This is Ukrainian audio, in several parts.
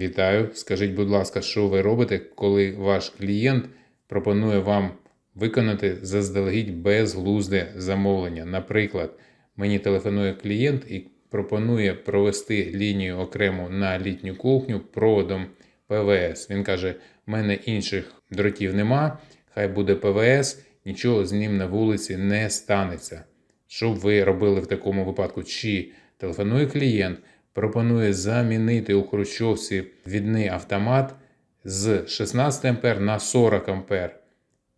Вітаю. Скажіть, будь ласка, що ви робите, коли ваш клієнт пропонує вам виконати заздалегідь безглузде замовлення? Наприклад, мені телефонує клієнт і пропонує провести лінію окремо на літню кухню проводом ПВС. Він каже: в мене інших дротів нема, хай буде ПВС, нічого з ним на вулиці не станеться. Що б ви робили в такому випадку? Чи телефонує клієнт, пропонує замінити у Хрущовці відний автомат з 16 А на 40 А.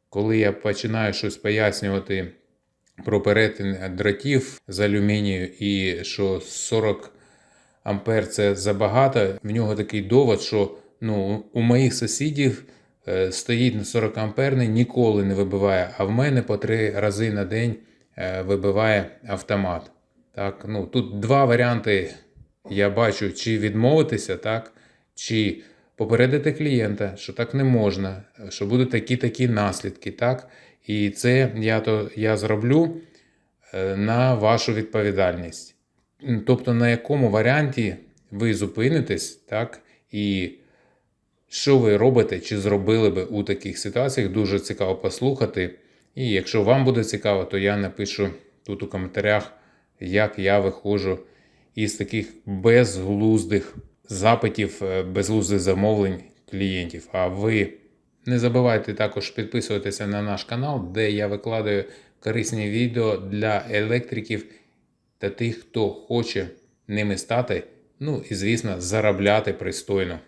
Коли я починаю щось пояснювати про перетин дротів з алюмінію і що 40 ампер це забагато, в нього такий довод, що ну, у моїх сусідів е, стоїть на 40 амперний, ніколи не вибиває, а в мене по три рази на день е, вибиває автомат. Так, ну, тут два варіанти я бачу, чи відмовитися, так, чи попередити клієнта, що так не можна, що будуть такі-такі наслідки. так. І це я, то, я зроблю е, на вашу відповідальність. Тобто, на якому варіанті ви зупинитесь, так, і що ви робите чи зробили би у таких ситуаціях, дуже цікаво послухати. І якщо вам буде цікаво, то я напишу тут у коментарях, як я виходжу із таких безглуздих запитів, е, безглуздих замовлень клієнтів. А ви не забувайте також підписуватися на наш канал, де я викладаю корисні відео для електриків та тих, хто хоче ними стати. Ну і звісно, заробляти пристойно.